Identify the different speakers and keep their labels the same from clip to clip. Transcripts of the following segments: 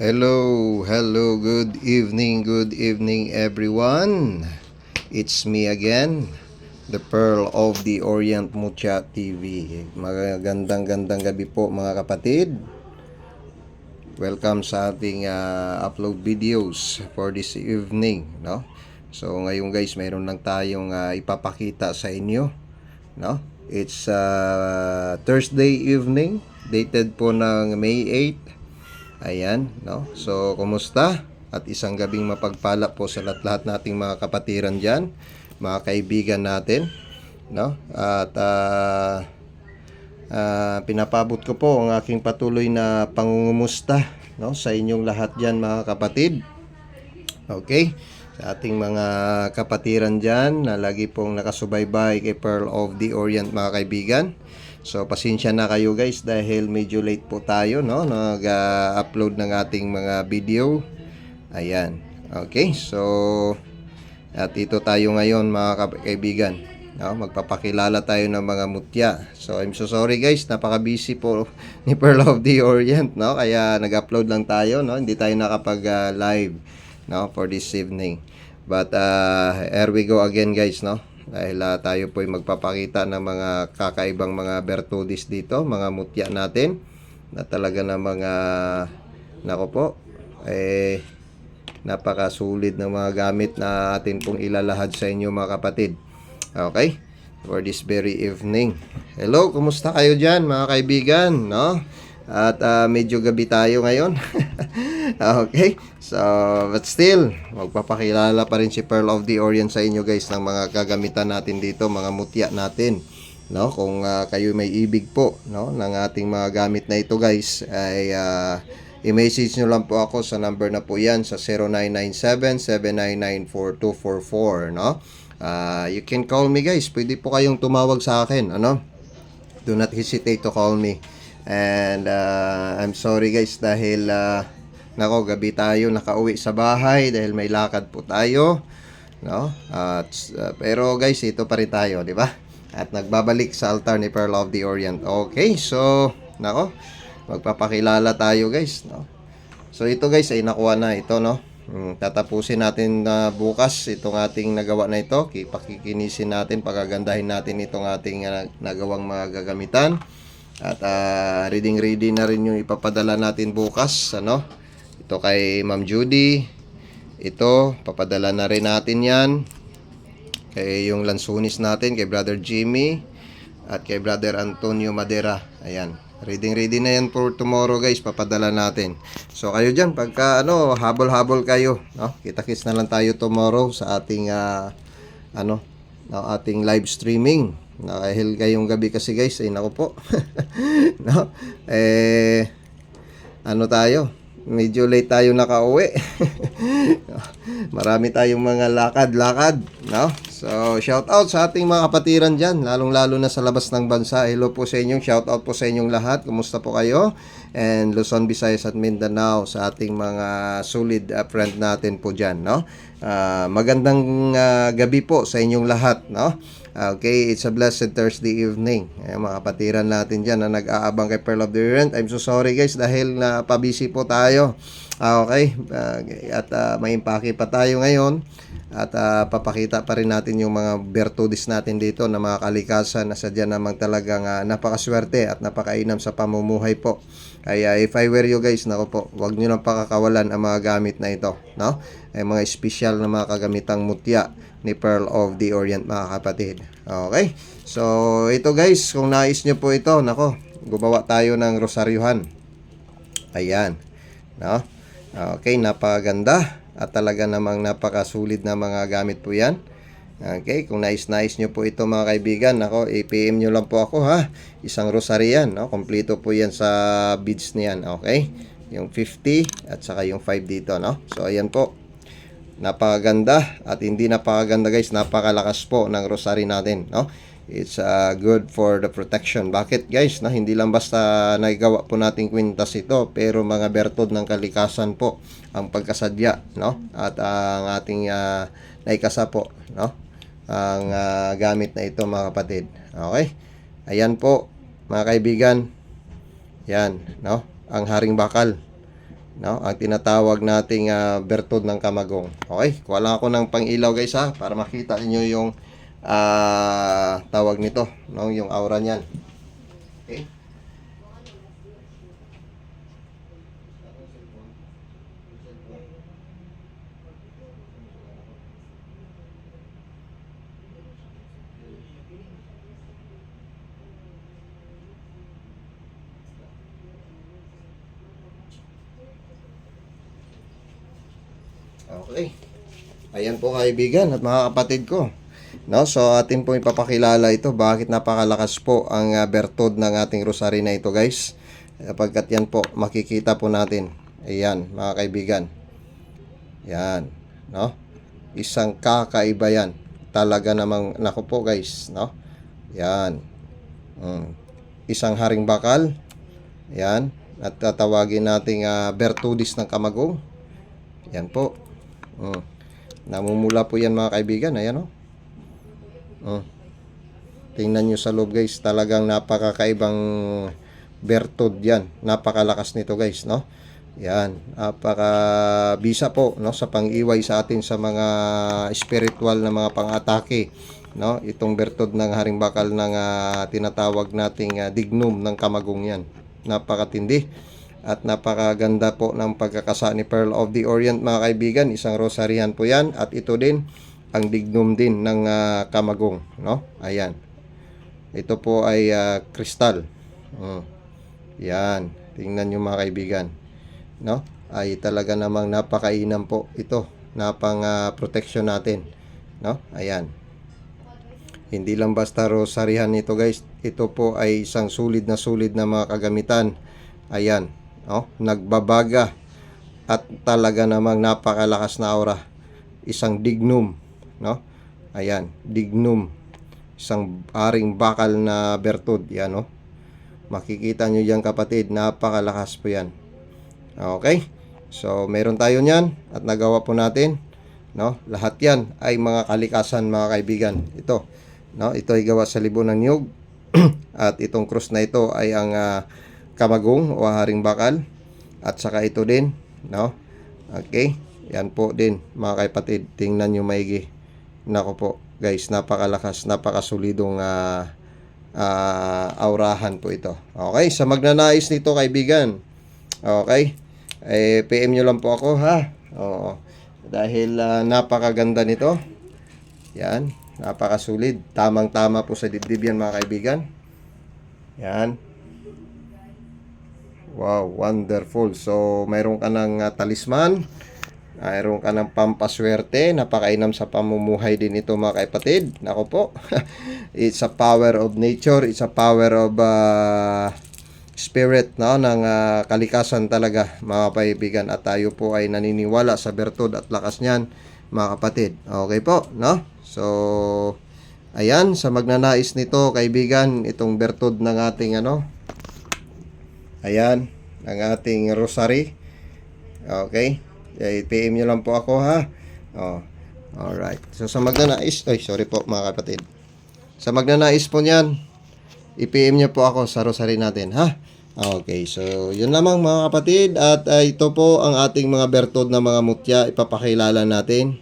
Speaker 1: Hello, hello, good evening, good evening everyone. It's me again, the Pearl of the Orient Mucha TV. Magandang gandang gabi po mga kapatid. Welcome sa ating ah, upload videos for this evening, no? So ngayon guys, mayroon lang tayong ah, ipapakita sa inyo, no? It's ah, Thursday evening, dated po ng May 8. Ayan, no? So, kumusta? At isang gabing mapagpala po sa lahat-lahat nating mga kapatiran dyan, mga kaibigan natin, no? At ah, ah, pinapabot ko po ang aking patuloy na pangungumusta, no? Sa inyong lahat dyan, mga kapatid. Okay? Sa ating mga kapatiran dyan na lagi pong nakasubaybay kay Pearl of the Orient, mga kaibigan. So, pasensya na kayo guys dahil medyo late po tayo, no? Nag-upload ng ating mga video. Ayan. Okay, so at ito tayo ngayon mga ka- kaibigan. No? Magpapakilala tayo ng mga mutya. So, I'm so sorry guys, napaka-busy po ni Pearl of the Orient, no? Kaya nag-upload lang tayo, no? Hindi tayo nakapag-live, no? For this evening. But, uh, here we go again guys, no? Dahil ah, tayo po ay magpapakita ng mga kakaibang mga bertudis dito, mga mutya natin na talaga na mga nako po eh napakasulit ng mga gamit na atin pong ilalahad sa inyo mga kapatid. Okay? For this very evening. Hello, kumusta kayo dyan mga kaibigan? No? At ah, medyo gabi tayo ngayon. okay? So, but still, magpapakilala pa rin si Pearl of the Orient sa inyo guys ng mga gagamitan natin dito, mga mutya natin. No? Kung ah, kayo may ibig po no, ng ating mga gamit na ito guys, ay ah, i-message nyo lang po ako sa number na po yan sa 0997-799-4244 no? Ah, you can call me guys. Pwede po kayong tumawag sa akin. Ano? Do not hesitate to call me. And uh, I'm sorry guys dahil uh, nako gabi tayo nakauwi sa bahay dahil may lakad po tayo. No? At uh, pero guys, ito pa rin tayo, di ba? At nagbabalik sa altar ni Pearl of the Orient. Okay, so nako magpapakilala tayo guys, no? So ito guys ay nakuha na ito, no? Mm, tatapusin natin na bukas itong ating nagawa na ito. Ki- Pakikinisin natin, pagagandahin natin itong ating uh, nagawang mga gagamitan. At uh, reading ready na rin yung ipapadala natin bukas, ano? Ito kay Ma'am Judy. Ito, papadala na rin natin 'yan. Kay yung lansunis natin kay Brother Jimmy at kay Brother Antonio Madera. Ayan. Reading ready na yan for tomorrow guys. Papadala natin. So kayo dyan, pagka ano, habol-habol kayo. No? Kita-kits na lang tayo tomorrow sa ating ah, ano, no, ating live streaming. Dahil kayong gabi kasi guys, ay nako po. no? Eh, ano tayo? Medyo late tayo nakauwi. Marami tayong mga lakad-lakad, no? So, shout out sa ating mga kapatiran diyan, lalong-lalo na sa labas ng bansa. Hello po sa inyong, shout out po sa inyong lahat. Kumusta po kayo? And Luzon, Visayas at Mindanao sa ating mga solid uh, friend natin po diyan, no? Ah, magandang ah, gabi po sa inyong lahat, no? Okay, it's a blessed Thursday evening. Eh, mga kapatiran natin dyan na nag-aabang kay Pearl of the Orient. I'm so sorry guys dahil na pabisi po tayo. Ah, okay, Ah, at uh, may impake pa tayo ngayon. At ah, papakita pa rin natin yung mga bertudis natin dito na mga kalikasan na sadya namang talagang ah, napakaswerte at napakainam sa pamumuhay po. Kaya if I were you guys, nako po, wag nyo nang pakakawalan ang mga gamit na ito. No? Ay mga special na mga kagamitang mutya ni Pearl of the Orient mga kapatid. Okay? So, ito guys, kung nais nyo po ito, nako, gumawa tayo ng rosaryuhan. Ayan. No? Okay, napaganda at talaga namang napakasulit na mga gamit po yan. Okay, kung nais-nais nyo po ito mga kaibigan, nako, i-PM nyo lang po ako ha. Isang rosary yan, no? Kompleto po yan sa beads niyan, okay? Yung 50 at saka yung 5 dito, no? So, ayan po. Napakaganda at hindi napakaganda guys, napakalakas po ng rosary natin, no? It's uh, good for the protection. Bakit guys? No? Hindi lang basta nagawa po nating kwintas ito, pero mga bertod ng kalikasan po ang pagkasadya, no? At ang ating uh, naikasa po, no? Ang uh, gamit na ito mga kapatid. Okay? Ayan po, mga kaibigan. Yan, no? Ang haring bakal no? Ang tinatawag nating ah, bertod ng kamagong. Okay, kuha ako ng pangilaw guys ha para makita niyo yung ah, tawag nito, no? Yung aura niyan. Okay? Okay. Ayan po kaibigan at mga kapatid ko. No, so atin po ipapakilala ito bakit napakalakas po ang uh, bertod ng ating rosary na ito guys. Pagkat yan po makikita po natin. Ayan mga kaibigan. Yan, no? Isang kakaiba yan. Talaga namang nako po guys, no? Yan. Mm. Isang haring bakal. Yan. At tatawagin nating uh, bertudis ng kamagong. Yan po. Mm. Namumula po yan mga kaibigan. Ayan o. Mm. Tingnan nyo sa loob guys. Talagang napakakaibang bertod yan. Napakalakas nito guys. No? Yan. Napaka-bisa po no? sa pang-iway sa atin sa mga spiritual na mga pang-atake. No? Itong bertod ng haring bakal ng ah, tinatawag nating ah, dignum ng kamagong yan. Napakatindi at napakaganda po ng pagkakasa ni Pearl of the Orient mga kaibigan. Isang rosaryan po yan. At ito din ang dignum din ng ah, kamagong no? Ayan. Ito po ay ah, kristal. Mm. yan. Tingnan nyo mga kaibigan no? Ay talaga namang napakainam po ito na pang ah, protection natin no? Ayan. Hindi lang basta rosaryan ito guys. Ito po ay isang sulit na sulit na mga kagamitan. Ayan no? Nagbabaga at talaga namang napakalakas na aura. Isang dignum, no? Ayan, dignum. Isang aring bakal na bertud, yan, no? Makikita nyo yan kapatid, napakalakas po yan. Okay? So, meron tayo niyan at nagawa po natin, no? Lahat yan ay mga kalikasan mga kaibigan. Ito, no? Ito ay gawa sa libon ng niyog at itong cross na ito ay ang ah, kamagong o haring bakal. At saka ito din no? Okay yan po din mga kapatid. Tingnan nyo maigi. Nako po guys napakalakas napakasolidong uh, uh, aurahan po ito. Okay sa magnanais nito kaibigan. Okay eh, PM nyo lang po ako ha? Oo. Dahil uh, napakaganda nito. Yan napakasulit tamang tama po sa dibdib yan mga kaibigan. Yan Wow, wonderful. So, mayroon ka ng uh, talisman, mayroon ka ng pampaswerte, napakainam sa pamumuhay din ito mga kapatid. Nako po, it's a power of nature, it's a power of uh, spirit no, ng uh, kalikasan talaga mga kaibigan. At tayo po ay naniniwala sa bertod at lakas niyan mga kapatid. Okay po, no? So, ayan, sa magnanais nito kaibigan, itong bertod ng ating ano, Ayan, ang ating rosary. Okay? Eh, PM nyo lang po ako ha. Oh. Alright. So sa magnanais, ay sorry po mga kapatid. Sa magnanais po niyan, i-PM nyo po ako sa rosary natin ha. Okay, so yun lamang mga kapatid at uh, ito po ang ating mga bertod na mga mutya ipapakilala natin.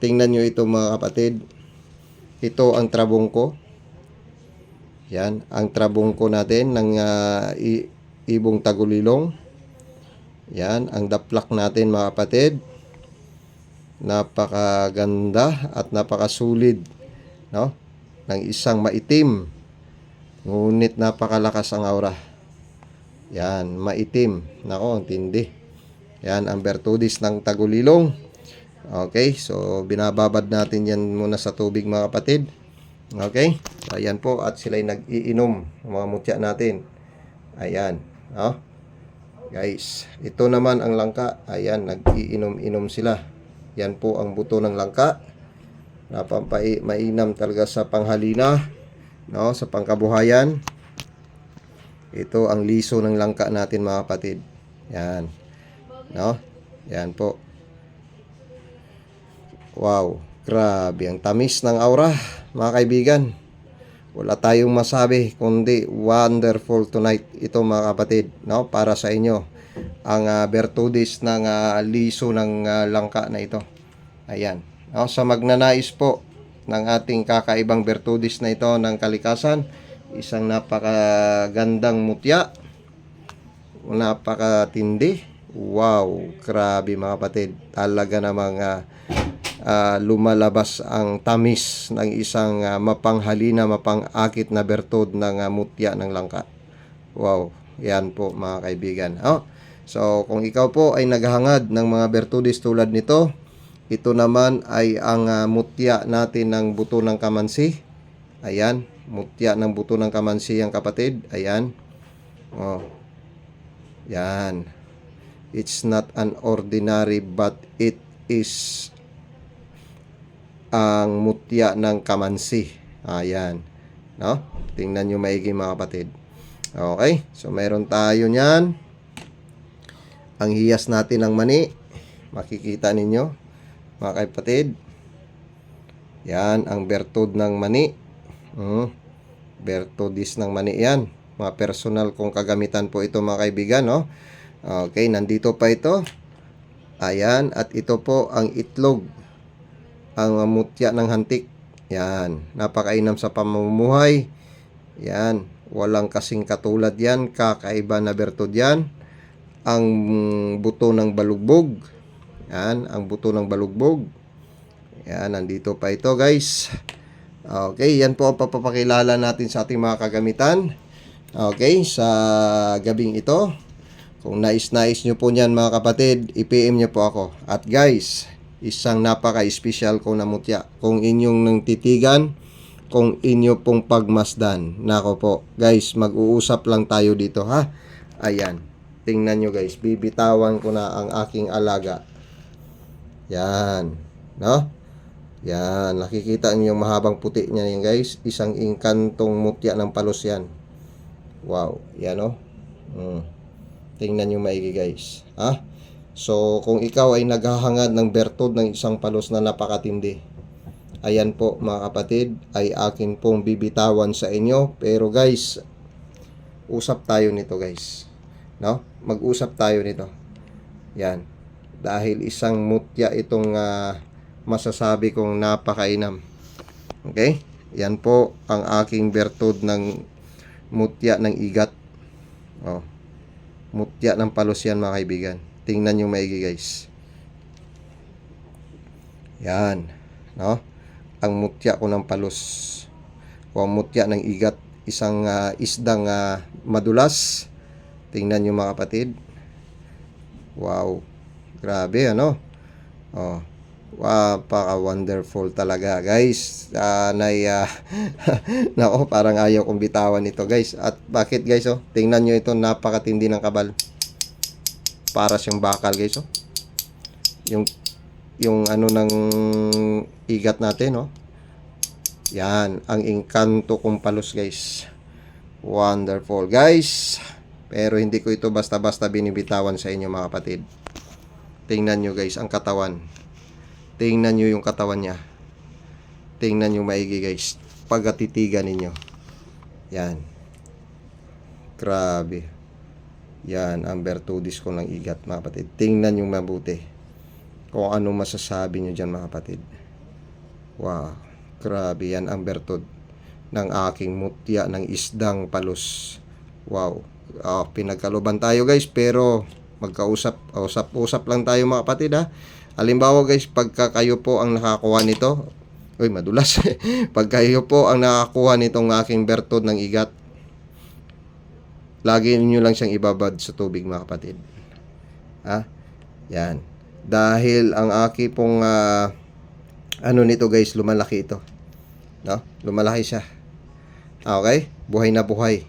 Speaker 1: Tingnan nyo ito mga kapatid. Ito ang trabong ko. Yan, ang trabong ko natin ng uh, i- ibong tagulilong. Yan, ang daplak natin mga kapatid. Napakaganda at napakasulid, no? Ng isang maitim. Ngunit napakalakas ang aura. Yan, maitim. Nako, ang tindi. Yan, ang bertudis ng tagulilong. Okay, so binababad natin yan muna sa tubig mga kapatid. Okay, ayan po at sila'y nag-iinom mga mutya natin. Ayan. No? Guys, ito naman ang langka. Ayan, nag-iinom-inom sila. Yan po ang buto ng langka. Napampai mainam talaga sa panghalina, no, sa pangkabuhayan. Ito ang liso ng langka natin mga kapatid. Yan. No? Yan po. Wow, grabe ang tamis ng aura, mga kaibigan. Wala tayong masabi kundi wonderful tonight ito mga kapatid, no? Para sa inyo. ang uh, Bertudis ng ah, liso ng ah, langka na ito. Ayan. No, sa magnanais po ng ating kakaibang Bertudis na ito ng kalikasan, isang napakagandang mutya, napakatindi. Wow, grabe mga kapatid. Talaga namang ah, ah, lumalabas ang tamis ng isang ah, mapanghalina, mapangakit na bertud ng ah, mutya ng langka. Wow, yan po mga kaibigan. Oh, so, kung ikaw po ay naghahangad ng mga bertudis tulad nito, ito naman ay ang ah, mutya natin ng buto ng kamansi. Ayan, mutya ng buto ng kamansi ang kapatid. Ayan. Oh. Yan. It's not an ordinary but it is ang mutya ng kamansi. Ayan. No? Tingnan nyo maigi mga kapatid. Okay. So, meron tayo niyan. Ang hiyas natin ng mani. Makikita ninyo. Mga kapatid. Yan. Ang bertud ng mani. Mm. Bertudis ng mani yan. Mga personal kong kagamitan po ito mga kaibigan. No? Okay. Nandito pa ito. Ayan. At ito po ang itlog ang mutya ng hantik. Yan. Napakainam sa pamumuhay. Yan. Walang kasing katulad yan. Kakaiba na bertod yan. Ang buto ng balugbog. Yan. Ang buto ng balugbog. Yan. Nandito pa ito guys. Okay. Yan po ang papapakilala natin sa ating mga kagamitan. Okay. Sa gabing ito. Kung nais-nais nyo po niyan mga kapatid, i-PM nyo po ako. At guys, isang napaka-espesyal ko na mutya. Kung inyong nang titigan, kung inyo pong pagmasdan. Nako po, guys, mag-uusap lang tayo dito ha. Ayan, tingnan nyo guys, bibitawan ko na ang aking alaga. Yan, no? Yan, nakikita niyo yung mahabang puti niya yan guys. Isang inkantong mutya ng palos yan. Wow, yan no? Mm. Tingnan nyo maigi guys. Ha? So, kung ikaw ay naghahangad ng bertod ng isang palos na napakatindi, ayan po mga kapatid, ay akin pong bibitawan sa inyo. Pero guys, usap tayo nito guys. No? Mag-usap tayo nito. Yan. Dahil isang mutya itong ah, masasabi kong napakainam. Okay? Yan po ang aking bertod ng mutya ng igat. Oh. Mutya ng palos yan mga kaibigan. Tingnan nyo maigi guys. Yan. No? Ang mutya ko ng palos. O ang mutya ng igat. Isang ah, isdang ah, madulas. Tingnan nyo mga kapatid. Wow. Grabe ano. Oh. Wow, paka-wonderful talaga, guys. Uh, nay, uh, nako, parang ayaw kong bitawan ito, guys. At bakit, guys, oh? Tingnan nyo ito, napakatindi ng kabal para siyang bakal guys oh. Yung yung ano ng igat natin no. Yan, ang engkanto kong palos guys. Wonderful guys. Pero hindi ko ito basta-basta binibitawan sa inyo mga kapatid. Tingnan nyo guys ang katawan. Tingnan nyo yung katawan niya. Tingnan nyo maigi guys. Pagkatitigan ninyo. Yan. Grabe. Yan, ang Bertudis ko ng igat, mga kapatid. Tingnan yung mabuti. Kung ano masasabi nyo dyan, mga kapatid. Wow, grabe yan ang Bertud ng aking mutya ng isdang palos. Wow, oh, pinagkaluban tayo guys, pero magkausap, usap-usap lang tayo mga kapatid ha. Halimbawa guys, pagka kayo po ang nakakuha nito, Uy, madulas. Pag kayo po ang nakakuha nitong aking bertod ng igat, lagi niyo lang siyang ibabad sa tubig mga kapatid. Ha? Yan. Dahil ang aki pong ah, ano nito guys, lumalaki ito. No? Lumalaki siya. Ah, Okay? Buhay na buhay.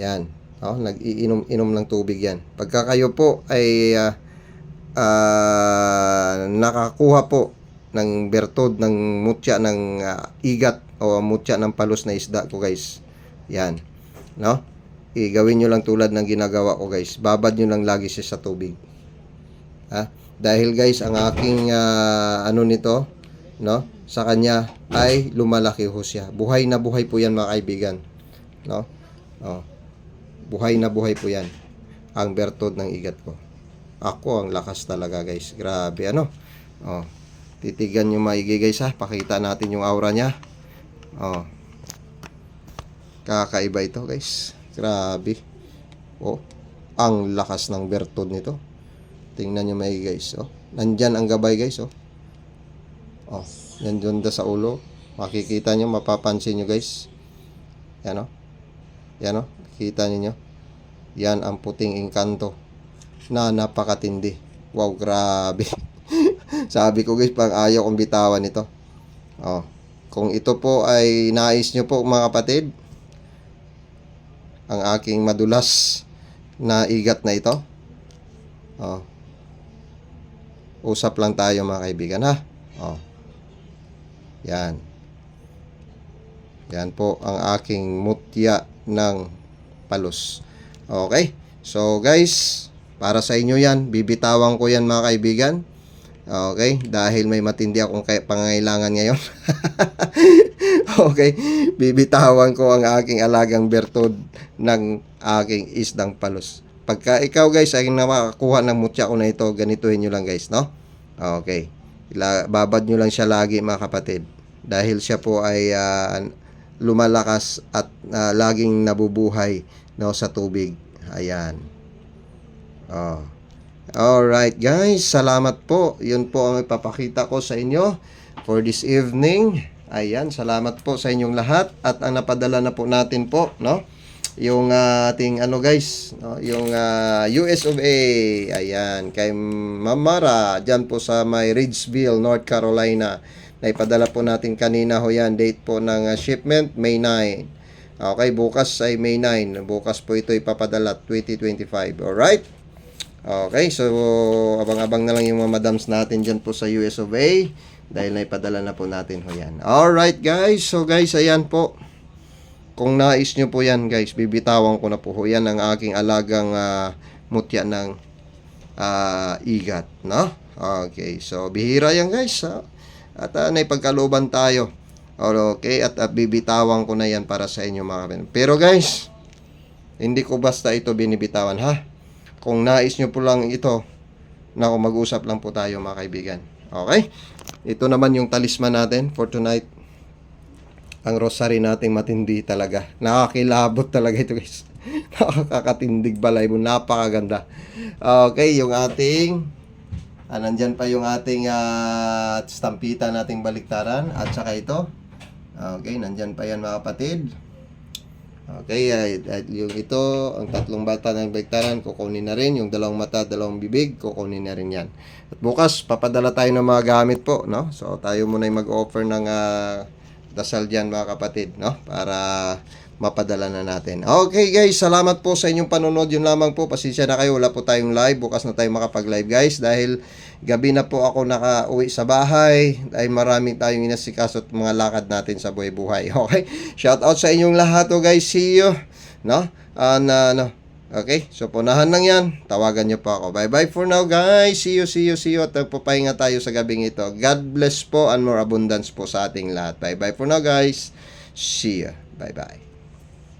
Speaker 1: Yan. No? Nag-iinom-inom ng tubig yan. Pagka kayo po ay ah, ah, nakakuha po ng bertod ng mutya ng ah, igat o mutya ng palos na isda ko guys. Yan. No? I gawin nyo lang tulad ng ginagawa ko guys. Babad nyo lang lagi siya sa tubig. Ha? Dahil guys, ang aking uh, ano nito, no? Sa kanya ay lumalaki ho siya. Buhay na buhay po yan mga kaibigan. No? Oh. Buhay na buhay po yan. ang bertod ng igat ko. Ako ang lakas talaga guys. Grabe ano. Oh. Titigan nyo maigi guys ha. Pakita natin yung aura niya. Oh. Kakaiba ito guys. Grabe. Oh. Ang lakas ng bertod nito. Tingnan nyo maigi guys. Oh. Nandyan ang gabay guys. Oh. Oh. Yan da sa ulo. Makikita nyo, mapapansin nyo guys. Yan oh. Yan oh. Kita niyo Yan ang puting engkanto na napakatindi. Wow, grabe. Sabi ko guys, pang ayaw kong bitawan ito. Oh. Kung ito po ay nais nyo po mga kapatid, ang aking madulas na igat na ito. Oh. Usap lang tayo mga kaibigan ha. Oh. Yan. Yan po ang aking mutya ng palos. Okay? So guys, para sa inyo yan, bibitawan ko yan mga kaibigan. Okay? Dahil may matindi akong pangangailangan ngayon. okay? Bibitawan ko ang aking alagang bertod ng aking isdang palos. Pagka ikaw guys ay nakakuha ng mutya ko na ito, ganituhin nyo lang guys, no? Okay. Babad nyo lang siya lagi mga kapatid. Dahil siya po ay ah, lumalakas at ah, laging nabubuhay no, sa tubig. Ayan. Oh. Alright guys, salamat po. Yun po ang ipapakita ko sa inyo for this evening. Ayan, salamat po sa inyong lahat at ang napadala na po natin po, no? Yung ah, ating ano guys, no? yung ah, US of A. Ayan, kay Mamara diyan po sa may Ridgeville, North Carolina. Naipadala po natin kanina ho yan. Date po ng ah, shipment, May 9. Okay, bukas ay May 9. Bukas po ito ipapadala 2025. Alright? Okay, so abang-abang na lang yung mga madams natin dyan po sa US of A dahil naipadala na po natin ho yan. Alright guys, so guys, ayan po. Kung nais nyo po yan guys, bibitawan ko na po ho yan ang aking alagang ah, mutya ng ah, igat, no? Okay, so bihira yan guys, ha? At uh, naipagkalooban tayo. Okay, at ah, bibitawan ko na yan para sa inyo mga kapatid. Pero guys, hindi ko basta ito binibitawan ha. Kung nais nyo po lang ito, na mag-usap lang po tayo mga kaibigan. Okay? Ito naman yung talisman natin for tonight. Ang rosary nating matindi talaga. Nakakilabot talaga ito guys. Nakakatindig balay mo. Napakaganda. Okay, yung ating ah, nandyan pa yung ating ah, stampita nating baliktaran at saka ito. Okay, nandyan pa yan mga kapatid. Okay, ay- ay- yung ito, ang tatlong bata ng baliktaran, kukunin na rin. Yung dalawang mata, dalawang bibig, kukunin na rin yan. At bukas, papadala tayo ng mga gamit po, no? So, tayo muna yung mag-offer ng ah, dasal dyan mga kapatid, no? Para mapadala na natin. Okay guys, salamat po sa inyong panonood. Yun lamang po, pasensya na kayo, wala po tayong live. Bukas na tayo makapag-live guys dahil gabi na po ako naka-uwi sa bahay dahil marami tayong inasikaso at mga lakad natin sa buhay-buhay. Okay? Shout out sa inyong lahat oh guys. See you. No? Uh, no. Okay? So, punahan lang yan. Tawagan nyo po ako. Bye-bye for now, guys. See you, see you, see you. At magpapahinga tayo sa gabing ito. God bless po and more abundance po sa ating lahat. Bye-bye for now, guys. See you. Bye-bye.